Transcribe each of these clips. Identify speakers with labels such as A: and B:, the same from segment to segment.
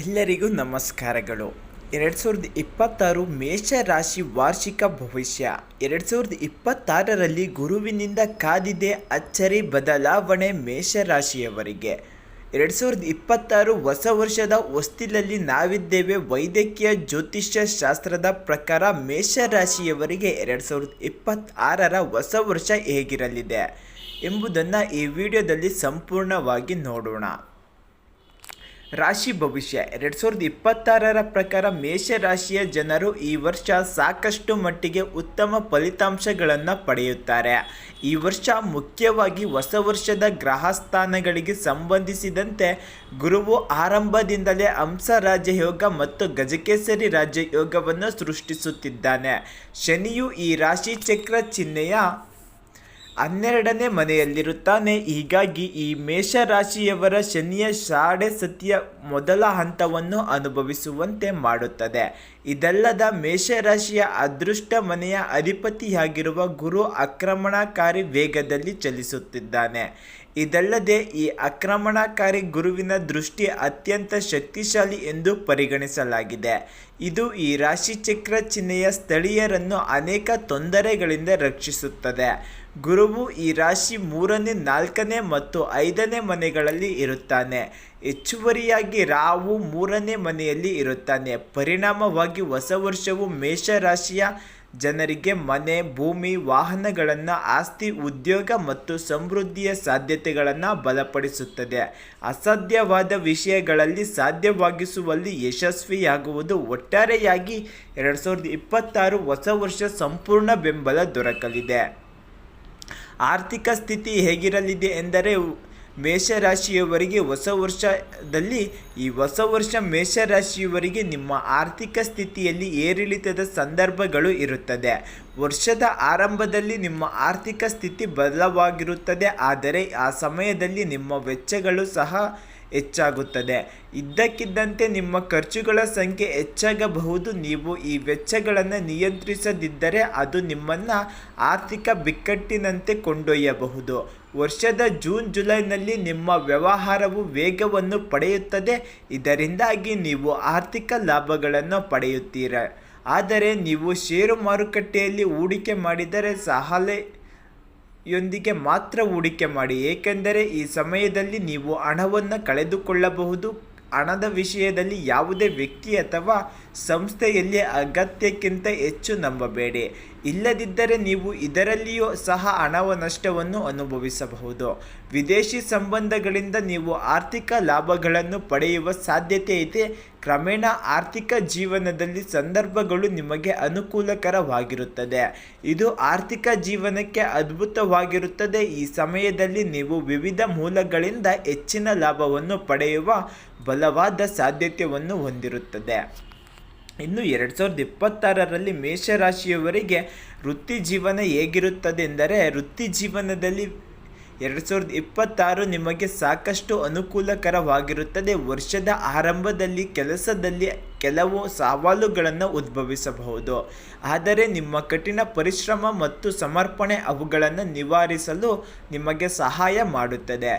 A: ಎಲ್ಲರಿಗೂ ನಮಸ್ಕಾರಗಳು. ಎರಡು ಸಾವಿರದ ಇಪ್ಪತ್ತಾರು ಮೇಷ ರಾಶಿ ವಾರ್ಷಿಕ ಭವಿಷ್ಯ. ಎರಡು ಸಾವಿರದ ಇಪ್ಪತ್ತಾರರಲ್ಲಿ ಗುರುವಿನಿಂದ ಕಾದಿದೆ ಅಚ್ಚರಿ ಬದಲಾವಣೆ ಮೇಷ ರಾಶಿಯವರಿಗೆ. ಎರಡು ಸಾವಿರದ ಇಪ್ಪತ್ತಾರು ಹೊಸ ವರ್ಷದ ಹೊಸ್ತಿಲಲ್ಲಿ ನಾವಿದ್ದೇವೆ ವೈದ್ಯಕೀಯ ಜ್ಯೋತಿಷ್ಯ ಶಾಸ್ತ್ರದ ಪ್ರಕಾರ ಮೇಷ ರಾಶಿಯವರಿಗೆ ಎರಡು ಸಾವಿರದ ಇಪ್ಪತ್ತಾರರ ಹೊಸ ವರ್ಷ ಹೇಗಿರಲಿದೆ ಎಂಬುದನ್ನು ಈ ವಿಡಿಯೋದಲ್ಲಿ ಸಂಪೂರ್ಣವಾಗಿ ನೋಡೋಣ. ರಾಶಿ ಭವಿಷ್ಯ. ಎರಡು ಸಾವಿರದ ಇಪ್ಪತ್ತಾರರ ಪ್ರಕಾರ ಮೇಷರಾಶಿಯ ಜನರು ಈ ವರ್ಷ ಸಾಕಷ್ಟು ಮಟ್ಟಿಗೆ ಉತ್ತಮ ಫಲಿತಾಂಶಗಳನ್ನು ಪಡೆಯುತ್ತಾರೆ. ಈ ವರ್ಷ ಮುಖ್ಯವಾಗಿ ಹೊಸ ವರ್ಷದ ಗ್ರಹಸ್ಥಾನಗಳಿಗೆ ಸಂಬಂಧಿಸಿದಂತೆ ಗುರುವು ಆರಂಭದಿಂದಲೇ ಹಂಸ ರಾಜಯೋಗ ಮತ್ತು ಗಜಕೇಸರಿ ರಾಜಯೋಗವನ್ನು ಸೃಷ್ಟಿಸುತ್ತಿದ್ದಾನೆ. ಶನಿಯು ಈ ರಾಶಿ ಚಕ್ರ ಚಿಹ್ನೆಯ ಹನ್ನೆರಡನೇ ಮನೆಯಲ್ಲಿರುತ್ತಾನೆ. ಹೀಗಾಗಿ ಈ ಮೇಷರಾಶಿಯವರ ಶನಿಯ ಶಾಡೆ ಸತಿಯ ಮೊದಲ ಹಂತವನ್ನು ಅನುಭವಿಸುವಂತೆ ಮಾಡುತ್ತದೆ. ಇದಲ್ಲದ ಮೇಷರಾಶಿಯ ಅದೃಷ್ಟ ಮನೆಯ ಅಧಿಪತಿಯಾಗಿರುವ ಗುರು ಆಕ್ರಮಣಕಾರಿ ವೇಗದಲ್ಲಿ ಚಲಿಸುತ್ತಿದ್ದಾನೆ. ಇದಲ್ಲದೆ ಈ ಆಕ್ರಮಣಕಾರಿ ಗುರುವಿನ ದೃಷ್ಟಿ ಅತ್ಯಂತ ಶಕ್ತಿಶಾಲಿ ಎಂದು ಪರಿಗಣಿಸಲಾಗಿದೆ. ಇದು ಈ ರಾಶಿಚಕ್ರ ಚಿಹ್ನೆಯ ಸ್ಥಳೀಯರನ್ನು ಅನೇಕ ತೊಂದರೆಗಳಿಂದ ರಕ್ಷಿಸುತ್ತದೆ. ಗುರುವು ಈ ರಾಶಿ ಮೂರನೇ, ನಾಲ್ಕನೇ ಮತ್ತು ಐದನೇ ಮನೆಗಳಲ್ಲಿ ಇರುತ್ತಾನೆ. ಹೆಚ್ಚುವರಿಯಾಗಿ ರಾವು ಮೂರನೇ ಮನೆಯಲ್ಲಿ ಇರುತ್ತಾನೆ. ಪರಿಣಾಮವಾಗಿ ಹೊಸ ವರ್ಷವು ಮೇಷರಾಶಿಯ ಜನರಿಗೆ ಮನೆ, ಭೂಮಿ, ವಾಹನಗಳನ್ನು, ಆಸ್ತಿ, ಉದ್ಯೋಗ ಮತ್ತು ಸಮೃದ್ಧಿಯ ಸಾಧ್ಯತೆಗಳನ್ನು ಬಲಪಡಿಸುತ್ತದೆ. ಅಸಾಧ್ಯವಾದ ವಿಷಯಗಳಲ್ಲಿ ಸಾಧ್ಯವಾಗಿಸುವಲ್ಲಿ ಯಶಸ್ವಿಯಾಗುವುದು ಒಟ್ಟಾರೆಯಾಗಿ ಎರಡು ಸಾವಿರದ ಇಪ್ಪತ್ತಾರು ಹೊಸ ವರ್ಷ ಸಂಪೂರ್ಣ ಬೆಂಬಲ ದೊರಕಲಿದೆ. ಆರ್ಥಿಕ ಸ್ಥಿತಿ ಹೇಗಿರಲಿದೆ ಎಂದರೆ, ಮೇಷರಾಶಿಯವರಿಗೆ ಹೊಸ ವರ್ಷದಲ್ಲಿ ಈ ಹೊಸ ವರ್ಷ ಮೇಷರಾಶಿಯವರಿಗೆ ನಿಮ್ಮ ಆರ್ಥಿಕ ಸ್ಥಿತಿಯಲ್ಲಿ ಏರಿಳಿತದ ಸಂದರ್ಭಗಳು ಇರುತ್ತದೆ. ವರ್ಷದ ಆರಂಭದಲ್ಲಿ ನಿಮ್ಮ ಆರ್ಥಿಕ ಸ್ಥಿತಿ ಬದಲವಾಗಿರುತ್ತದೆ ಆದರೆ ಆ ಸಮಯದಲ್ಲಿ ನಿಮ್ಮ ವೆಚ್ಚಗಳು ಸಹ ಹೆಚ್ಚಾಗುತ್ತದೆ. ಇದ್ದಕ್ಕಿದ್ದಂತೆ ನಿಮ್ಮ ಖರ್ಚುಗಳ ಸಂಖ್ಯೆ ಹೆಚ್ಚಾಗಬಹುದು. ನೀವು ಈ ವೆಚ್ಚಗಳನ್ನು ನಿಯಂತ್ರಿಸದಿದ್ದರೆ ಅದು ನಿಮ್ಮನ್ನು ಆರ್ಥಿಕ ಬಿಕ್ಕಟ್ಟಿನಂತೆ ಕೊಂಡೊಯ್ಯಬಹುದು. ವರ್ಷದ ಜೂನ್, ಜುಲೈನಲ್ಲಿ ನಿಮ್ಮ ವ್ಯವಹಾರವು ವೇಗವನ್ನು ಪಡೆಯುತ್ತದೆ. ಇದರಿಂದಾಗಿ ನೀವು ಆರ್ಥಿಕ ಲಾಭಗಳನ್ನು ಪಡೆಯುತ್ತೀರ. ಆದರೆ ನೀವು ಷೇರು ಮಾರುಕಟ್ಟೆಯಲ್ಲಿ ಹೂಡಿಕೆ ಮಾಡಿದರೆ ಸಹಲೆ ಯೊಂದಿಗೆ ಮಾತ್ರ ಹೂಡಿಕೆ ಮಾಡಿ ಏಕೆಂದರೆ ಈ ಸಮಯದಲ್ಲಿ ನೀವು ಹಣವನ್ನು ಕಳೆದುಕೊಳ್ಳಬಹುದು ಹಣದ ವಿಷಯದಲ್ಲಿ ಯಾವುದೇ ವ್ಯಕ್ತಿ ಅಥವಾ ಸಂಸ್ಥೆಯಲ್ಲಿ ಅಗತ್ಯಕ್ಕಿಂತ ಹೆಚ್ಚು ನಂಬಬೇಡಿ. ಇಲ್ಲದಿದ್ದರೆ ನೀವು ಇದರಲ್ಲಿಯೂ ಸಹ ಹಣವ ನಷ್ಟವನ್ನು ಅನುಭವಿಸಬಹುದು. ವಿದೇಶಿ ಸಂಬಂಧಗಳಿಂದ ನೀವು ಆರ್ಥಿಕ ಲಾಭಗಳನ್ನು ಪಡೆಯುವ ಸಾಧ್ಯತೆ ಇದೆ. ಕ್ರಮೇಣ ಆರ್ಥಿಕ ಜೀವನದಲ್ಲಿ ಸಂದರ್ಭಗಳು ನಿಮಗೆ ಅನುಕೂಲಕರವಾಗಿರುತ್ತದೆ. ಇದು ಆರ್ಥಿಕ ಜೀವನಕ್ಕೆ ಅದ್ಭುತವಾಗಿರುತ್ತದೆ. ಈ ಸಮಯದಲ್ಲಿ ನೀವು ವಿವಿಧ ಮೂಲಗಳಿಂದ ಹೆಚ್ಚಿನ ಲಾಭವನ್ನು ಪಡೆಯುವ ಬಲವಾದ ಸಾಧ್ಯತೆಯನ್ನು ಹೊಂದಿರುತ್ತದೆ. ಇನ್ನು ಎರಡು ಸಾವಿರದ ಇಪ್ಪತ್ತಾರರಲ್ಲಿ ಮೇಷರಾಶಿಯವರಿಗೆ ವೃತ್ತಿ ಜೀವನ ಹೇಗಿರುತ್ತದೆ ಎಂದರೆ, ವೃತ್ತಿ ಜೀವನದಲ್ಲಿ ಎರಡು ಸಾವಿರದ ಇಪ್ಪತ್ತಾರು ನಿಮಗೆ ಸಾಕಷ್ಟು ಅನುಕೂಲಕರವಾಗಿರುತ್ತದೆ. ವರ್ಷದ ಆರಂಭದಲ್ಲಿ, ಕೆಲಸದಲ್ಲಿ ಕೆಲವು ಸವಾಲುಗಳನ್ನು ಉದ್ಭವಿಸಬಹುದು. ಆದರೆ ನಿಮ್ಮ ಕಠಿಣ ಪರಿಶ್ರಮ ಮತ್ತು ಸಮರ್ಪಣೆ ಅವುಗಳನ್ನು ನಿವಾರಿಸಲು ನಿಮಗೆ ಸಹಾಯ ಮಾಡುತ್ತದೆ.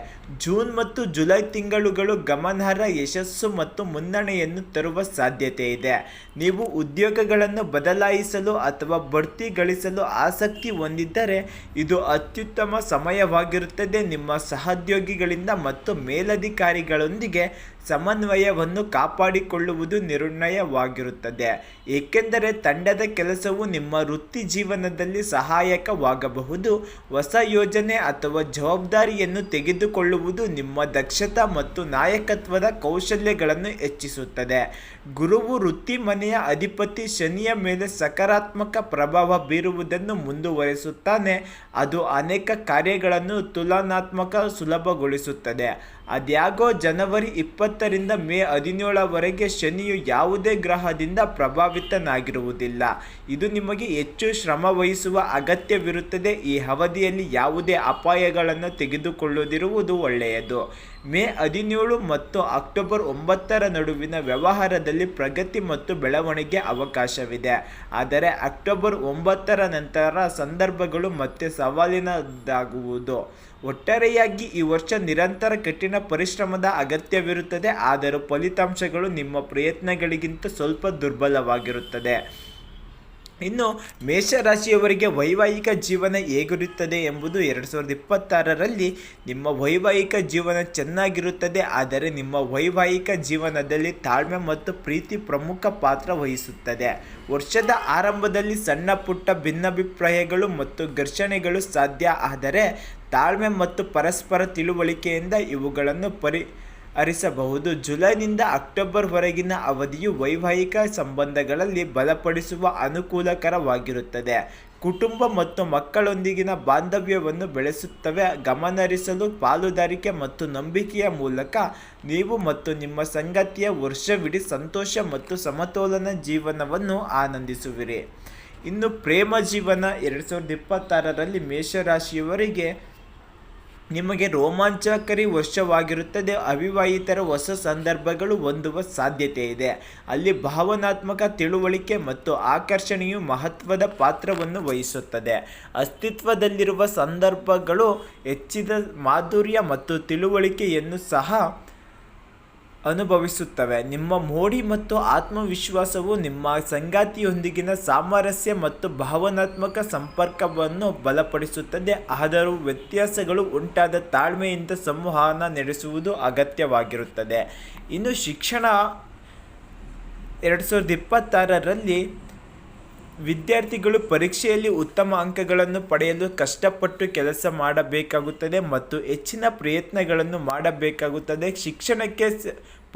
A: ಜೂನ್ ಮತ್ತು ಜುಲೈ ತಿಂಗಳುಗಳು ಗಮನಾರ್ಹ ಯಶಸ್ಸು ಮತ್ತು ಮುನ್ನಡೆಯನ್ನು ತರುವ ಸಾಧ್ಯತೆ ಇದೆ. ನೀವು ಉದ್ಯೋಗಗಳನ್ನು ಬದಲಾಯಿಸಲು ಅಥವಾ ಬಡ್ತಿ ಗಳಿಸಲು ಆಸಕ್ತಿ ಹೊಂದಿದ್ದರೆ ಇದು ಅತ್ಯುತ್ತಮ ಸಮಯವಾಗಿರುತ್ತದೆ. ನಿಮ್ಮ ಸಹೋದ್ಯೋಗಿಗಳಿಂದ ಮತ್ತು ಮೇಲಧಿಕಾರಿಗಳೊಂದಿಗೆ ಸಮನ್ವಯವನ್ನು ಕಾಪಾಡಿಕೊಳ್ಳುವುದು ನಿರ್ಣಯವಾಗಿರುತ್ತದೆ. ಏಕೆಂದರೆ ತಂಡದ ಕೆಲಸವು ನಿಮ್ಮ ವೃತ್ತಿ ಜೀವನದಲ್ಲಿ ಸಹಾಯಕವಾಗಬಹುದು. ಹೊಸ ಯೋಜನೆ ಅಥವಾ ಜವಾಬ್ದಾರಿಯನ್ನು ತೆಗೆದುಕೊಳ್ಳುವುದು ನಿಮ್ಮ ದಕ್ಷತಾ ಮತ್ತು ನಾಯಕತ್ವದ ಕೌಶಲ್ಯಗಳನ್ನು ಹೆಚ್ಚಿಸುತ್ತದೆ. ಗುರುವು ವೃತ್ತಿ ಮನೆಯ ಅಧಿಪತಿ ಶನಿಯ ಮೇಲೆ ಸಕಾರಾತ್ಮಕ ಪ್ರಭಾವ ಬೀರುವುದನ್ನು ಮುಂದುವರಿಸುತ್ತಾನೆ. ಅದು ಅನೇಕ ಕಾರ್ಯಗಳನ್ನು ತುಲನಾತ್ಮಕ ಸುಲಭಗೊಳಿಸುತ್ತದೆ. ಅದ್ಯಾಗೋ ಜನವರಿ ಇಪ್ಪತ್ತರಿಂದ ಮೇ ಹದಿನೇಳವರೆಗೆ ಶನಿಯು ಯಾವುದೇ ಗ್ರಹದಿಂದ ಪ್ರಭಾವಿತನಾಗಿರುವುದಿಲ್ಲ. ಇದು ನಿಮಗೆ ಹೆಚ್ಚು ಶ್ರಮ ವಹಿಸುವ ಅಗತ್ಯವಿರುತ್ತದೆ. ಈ ಅವಧಿಯಲ್ಲಿ ಯಾವುದೇ ಅಪಾಯಗಳನ್ನು ತೆಗೆದುಕೊಳ್ಳದಿರುವುದು ಒಳ್ಳೆಯದು. ಮೇ ಹದಿನೇಳು ಮತ್ತು ಅಕ್ಟೋಬರ್ ಒಂಬತ್ತರ ನಡುವಿನ ವ್ಯವಹಾರದಲ್ಲಿ ಪ್ರಗತಿ ಮತ್ತು ಬೆಳವಣಿಗೆ ಅವಕಾಶವಿದೆ. ಆದರೆ ಅಕ್ಟೋಬರ್ ಒಂಬತ್ತರ ನಂತರ ಸಂದರ್ಭಗಳು ಮತ್ತೆ ಸವಾಲಿನದಾಗುವುದು. ಒಟ್ಟಾರೆಯಾಗಿ ಈ ವರ್ಷ ನಿರಂತರ ಕಠಿಣ ಪರಿಶ್ರಮದ ಅಗತ್ಯವಿರುತ್ತದೆ ಆದರೂ ಫಲಿತಾಂಶಗಳು ನಿಮ್ಮ ಪ್ರಯತ್ನಗಳಿಗಿಂತ ಸ್ವಲ್ಪ ದುರ್ಬಲವಾಗಿರುತ್ತದೆ. ಇನ್ನು ಮೇಷರಾಶಿಯವರಿಗೆ ವೈವಾಹಿಕ ಜೀವನ ಹೇಗಿರುತ್ತದೆ ಎಂಬುದು ಎರಡು ಸಾವಿರದ ಇಪ್ಪತ್ತಾರರಲ್ಲಿ ನಿಮ್ಮ ವೈವಾಹಿಕ ಜೀವನ ಚೆನ್ನಾಗಿರುತ್ತದೆ, ಆದರೆ ನಿಮ್ಮ ವೈವಾಹಿಕ ಜೀವನದಲ್ಲಿ ತಾಳ್ಮೆ ಮತ್ತು ಪ್ರೀತಿ ಪ್ರಮುಖ ಪಾತ್ರ ವಹಿಸುತ್ತದೆ. ವರ್ಷದ ಆರಂಭದಲ್ಲಿ ಸಣ್ಣ ಪುಟ್ಟ ಭಿನ್ನಾಭಿಪ್ರಾಯಗಳು ಮತ್ತು ಘರ್ಷಣೆಗಳು ಸಾಧ್ಯ, ಆದರೆ ತಾಳ್ಮೆ ಮತ್ತು ಪರಸ್ಪರ ತಿಳುವಳಿಕೆಯಿಂದ ಇವುಗಳನ್ನು ಪರಿ ಹರಿಸಬಹುದು ಜುಲೈನಿಂದ ಅಕ್ಟೋಬರ್ವರೆಗಿನ ಅವಧಿಯು ವೈವಾಹಿಕ ಸಂಬಂಧಗಳಲ್ಲಿ ಬಲಪಡಿಸುವ ಅನುಕೂಲಕರವಾಗಿರುತ್ತದೆ. ಕುಟುಂಬ ಮತ್ತು ಮಕ್ಕಳೊಂದಿಗಿನ ಬಾಂಧವ್ಯವನ್ನು ಬೆಳೆಸುತ್ತವೆ. ಗಮನಹರಿಸಲು ಪಾಲುದಾರಿಕೆ ಮತ್ತು ನಂಬಿಕೆಯ ಮೂಲಕ ನೀವು ಮತ್ತು ನಿಮ್ಮ ಸಂಗತಿಯ ವರ್ಷವಿಡೀ ಸಂತೋಷ ಮತ್ತು ಸಮತೋಲನ ಜೀವನವನ್ನು ಆನಂದಿಸುವಿರಿ. ಇನ್ನು ಪ್ರೇಮ ಜೀವನ ಎರಡು ಸಾವಿರದ ಇಪ್ಪತ್ತಾರರಲ್ಲಿ ಮೇಷರಾಶಿಯವರಿಗೆ ನಿಮಗೆ ರೋಮಾಂಚಕರಿ ವರ್ಷವಾಗಿರುತ್ತದೆ. ಅವಿವಾಹಿತರ ಹೊಸ ಸಂದರ್ಭಗಳು ಹೊಂದುವ ಸಾಧ್ಯತೆ ಇದೆ. ಅಲ್ಲಿ ಭಾವನಾತ್ಮಕ ತಿಳುವಳಿಕೆ ಮತ್ತು ಆಕರ್ಷಣೆಯು ಮಹತ್ವದ ಪಾತ್ರವನ್ನು ವಹಿಸುತ್ತದೆ. ಅಸ್ತಿತ್ವದಲ್ಲಿರುವ ಸಂದರ್ಭಗಳು ಹೆಚ್ಚಿದ ಮಾಧುರ್ಯ ಮತ್ತು ತಿಳುವಳಿಕೆಯನ್ನು ಸಹ ಅನುಭವಿಸುತ್ತವೆ. ನಿಮ್ಮ ಮೋಡಿ ಮತ್ತು ಆತ್ಮವಿಶ್ವಾಸವು ನಿಮ್ಮ ಸಂಗಾತಿಯೊಂದಿಗಿನ ಸಾಮರಸ್ಯ ಮತ್ತು ಭಾವನಾತ್ಮಕ ಸಂಪರ್ಕವನ್ನು ಬಲಪಡಿಸುತ್ತದೆ. ಆದರೂ ವ್ಯತ್ಯಾಸಗಳು ಉಂಟಾದ ತಾಳ್ಮೆಯಿಂದ ಸಂವಹನ ನಡೆಸುವುದು ಅಗತ್ಯವಾಗಿರುತ್ತದೆ. ಇನ್ನು ಶಿಕ್ಷಣ, ಎರಡು ಸಾವಿರದ ಇಪ್ಪತ್ತಾರರಲ್ಲಿ ವಿದ್ಯಾರ್ಥಿಗಳು ಪರೀಕ್ಷೆಯಲ್ಲಿ ಉತ್ತಮ ಅಂಕಗಳನ್ನು ಪಡೆಯಲು ಕಷ್ಟಪಟ್ಟು ಕೆಲಸ ಮಾಡಬೇಕಾಗುತ್ತದೆ ಮತ್ತು ಹೆಚ್ಚಿನ ಪ್ರಯತ್ನಗಳನ್ನು ಮಾಡಬೇಕಾಗುತ್ತದೆ. ಶಿಕ್ಷಣಕ್ಕೆ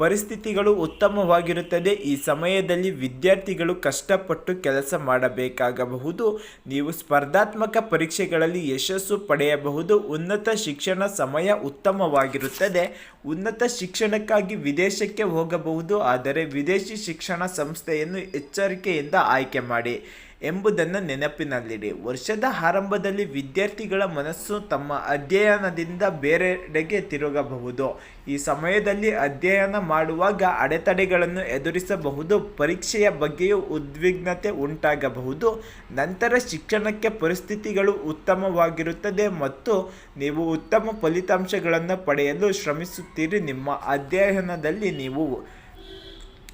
A: ಪರಿಸ್ಥಿತಿಗಳು ಉತ್ತಮವಾಗಿರುತ್ತದೆ. ಈ ಸಮಯದಲ್ಲಿ ವಿದ್ಯಾರ್ಥಿಗಳು ಕಷ್ಟಪಟ್ಟು ಕೆಲಸ ಮಾಡಬೇಕಾಗಬಹುದು. ನೀವು ಸ್ಪರ್ಧಾತ್ಮಕ ಪರೀಕ್ಷೆಗಳಲ್ಲಿ ಯಶಸ್ಸು ಪಡೆಯಬಹುದು. ಉನ್ನತ ಶಿಕ್ಷಣ ಸಮಯ ಉತ್ತಮವಾಗಿರುತ್ತದೆ. ಉನ್ನತ ಶಿಕ್ಷಣಕ್ಕಾಗಿ ವಿದೇಶಕ್ಕೆ ಹೋಗಬಹುದು. ಆದರೆ ವಿದೇಶಿ ಶಿಕ್ಷಣ ಸಂಸ್ಥೆಯನ್ನು ಎಚ್ಚರಿಕೆಯಿಂದ ಆಯ್ಕೆ ಮಾಡಿ. ಎಂಬುದನ್ನು ನೆನಪಿನಲ್ಲಿಡಿ. ವರ್ಷದ ಆರಂಭದಲ್ಲಿ ವಿದ್ಯಾರ್ಥಿಗಳ ಮನಸ್ಸು ತಮ್ಮ ಅಧ್ಯಯನದಿಂದ ಬೇರೆಡೆಗೆ ತಿರುಗಬಹುದು. ಈ ಸಮಯದಲ್ಲಿ ಅಧ್ಯಯನ ಮಾಡುವಾಗ ಅಡೆತಡೆಗಳನ್ನು ಎದುರಿಸಬಹುದು. ಪರೀಕ್ಷೆಯ ಬಗ್ಗೆಯೂ ಉದ್ವಿಗ್ನತೆ ಉಂಟಾಗಬಹುದು. ನಂತರ ಶಿಕ್ಷಣಕ್ಕೆ ಪರಿಸ್ಥಿತಿಗಳು ಉತ್ತಮವಾಗಿರುತ್ತದೆ ಮತ್ತು ನೀವು ಉತ್ತಮ ಫಲಿತಾಂಶಗಳನ್ನು ಪಡೆಯಲು ಶ್ರಮಿಸುತ್ತೀರಿ. ನಿಮ್ಮ ಅಧ್ಯಯನದಲ್ಲಿ ನೀವು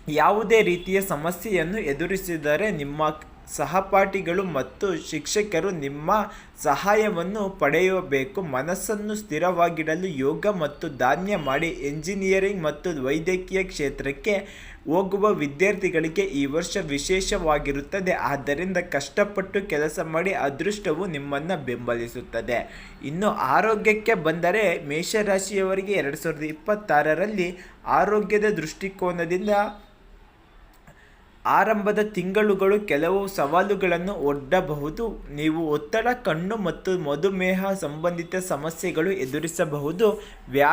A: ಯಾವುದೇ ರೀತಿಯ ಸಮಸ್ಯೆಯನ್ನು ಎದುರಿಸಿದರೆ ನಿಮ್ಮ ಸಹಪಾಠಿಗಳು ಮತ್ತು ಶಿಕ್ಷಕರು ನಿಮ್ಮ ಸಹಾಯವನ್ನು ಪಡೆಯಬೇಕು. ಮನಸ್ಸನ್ನು ಸ್ಥಿರವಾಗಿಡಲು ಯೋಗ ಮತ್ತು ಧಾನ್ಯ ಮಾಡಿ. ಎಂಜಿನಿಯರಿಂಗ್ ಮತ್ತು ವೈದ್ಯಕೀಯ ಕ್ಷೇತ್ರಕ್ಕೆ ಹೋಗುವ ವಿದ್ಯಾರ್ಥಿಗಳಿಗೆ ಈ ವರ್ಷ ವಿಶೇಷವಾಗಿರುತ್ತದೆ. ಆದ್ದರಿಂದ ಕಷ್ಟಪಟ್ಟು ಕೆಲಸ ಮಾಡಿ ಅದೃಷ್ಟವು ನಿಮ್ಮನ್ನು ಬೆಂಬಲಿಸುತ್ತದೆ. ಇನ್ನು ಆರೋಗ್ಯಕ್ಕೆ ಬಂದರೆ ಮೇಷರಾಶಿಯವರಿಗೆ ಎರಡು ಸಾವಿರದ ಇಪ್ಪತ್ತಾರರಲ್ಲಿ ಆರೋಗ್ಯದ ದೃಷ್ಟಿಕೋನದಿಂದ ಆರಂಭದ ತಿಂಗಳುಗಳು ಕೆಲವು ಸವಾಲುಗಳನ್ನು ಒಡ್ಡಬಹುದು. ನೀವು ಒತ್ತಡ, ಕಣ್ಣು ಮತ್ತು ಮಧುಮೇಹ ಸಂಬಂಧಿತ ಸಮಸ್ಯೆಗಳು ಎದುರಿಸಬಹುದು. ವ್ಯಾ,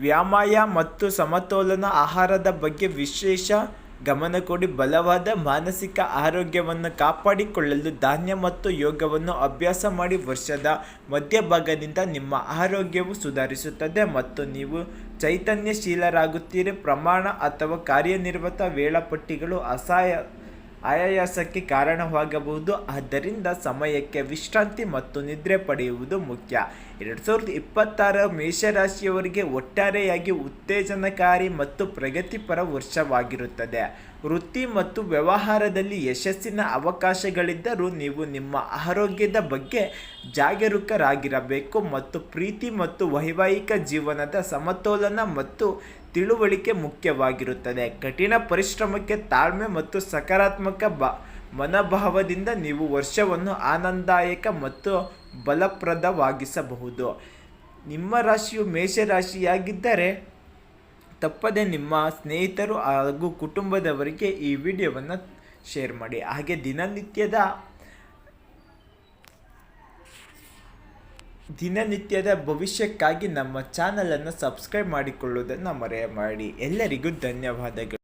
A: ವ್ಯಾಮಯ ಮತ್ತು ಸಮತೋಲನ ಆಹಾರದ ಬಗ್ಗೆ ವಿಶೇಷ ಗಮನ ಕೊಡಿ ಬಲವಾದ ಮಾನಸಿಕ ಆರೋಗ್ಯವನ್ನು ಕಾಪಾಡಿಕೊಳ್ಳಲು ಧಾನ್ಯ ಮತ್ತು ಯೋಗವನ್ನು ಅಭ್ಯಾಸ ಮಾಡಿ ವರ್ಷದ ಮಧ್ಯಭಾಗದಿಂದ ನಿಮ್ಮ ಆರೋಗ್ಯವು ಸುಧಾರಿಸುತ್ತದೆ ಮತ್ತು ನೀವು ಚೈತನ್ಯಶೀಲರಾಗುತ್ತೀರಿ. ಪ್ರಮಾಣ ಅಥವಾ ಕಾರ್ಯನಿರ್ವತ ವೇಳಾಪಟ್ಟಿಗಳು ಅಸಹಾಯ ಆಯಾಸಕ್ಕೆ ಕಾರಣವಾಗಬಹುದು. ಆದ್ದರಿಂದ ಸಮಯಕ್ಕೆ ವಿಶ್ರಾಂತಿ ಮತ್ತು ನಿದ್ರೆ ಪಡೆಯುವುದು ಮುಖ್ಯ. ಎರಡು ಸಾವಿರದ ಇಪ್ಪತ್ತಾರ ಮೇಷರಾಶಿಯವರಿಗೆ ಒಟ್ಟಾರೆಯಾಗಿ ಉತ್ತೇಜನಕಾರಿ ಮತ್ತು ಪ್ರಗತಿಪರ ವರ್ಷವಾಗಿರುತ್ತದೆ. ವೃತ್ತಿ ಮತ್ತು ವ್ಯವಹಾರದಲ್ಲಿ ಯಶಸ್ಸಿನ ಅವಕಾಶಗಳಿದ್ದರೂ ನೀವು ನಿಮ್ಮ ಆರೋಗ್ಯದ ಬಗ್ಗೆ ಜಾಗರೂಕರಾಗಿರಬೇಕು ಮತ್ತು ಪ್ರೀತಿ ಮತ್ತು ವೈವಾಹಿಕ ಜೀವನದ ಸಮತೋಲನ ಮತ್ತು ತಿಳುವಳಿಕೆ ಮುಖ್ಯವಾಗಿರುತ್ತದೆ. ಕಠಿಣ ಪರಿಶ್ರಮಕ್ಕೆ ತಾಳ್ಮೆ ಮತ್ತು ಸಕಾರಾತ್ಮಕ ಬ, ಮನೋಭಾವದಿಂದ ನೀವು ವರ್ಷವನ್ನು ಆನಂದದಾಯಕ ಮತ್ತು ಬಲಪ್ರದವಾಗಿಸಬಹುದು. ನಿಮ್ಮ ರಾಶಿಯು ಮೇಷರಾಶಿಯಾಗಿದ್ದರೆ ತಪ್ಪದೆ ನಿಮ್ಮ ಸ್ನೇಹಿತರು ಹಾಗೂ ಕುಟುಂಬದವರಿಗೆ ಈ ವಿಡಿಯೋವನ್ನು ಶೇರ್ ಮಾಡಿ. ಹಾಗೆ ದಿನನಿತ್ಯದ ದಿನನಿತ್ಯದ ಭವಿಷ್ಯಕ್ಕಾಗಿ ನಮ್ಮ ಚಾನಲನ್ನು ಸಬ್ಸ್ಕ್ರೈಬ್ ಮಾಡಿಕೊಳ್ಳುವುದನ್ನು ಮರೆಯಮಾಡಿ ಎಲ್ಲರಿಗೂ ಧನ್ಯವಾದಗಳು.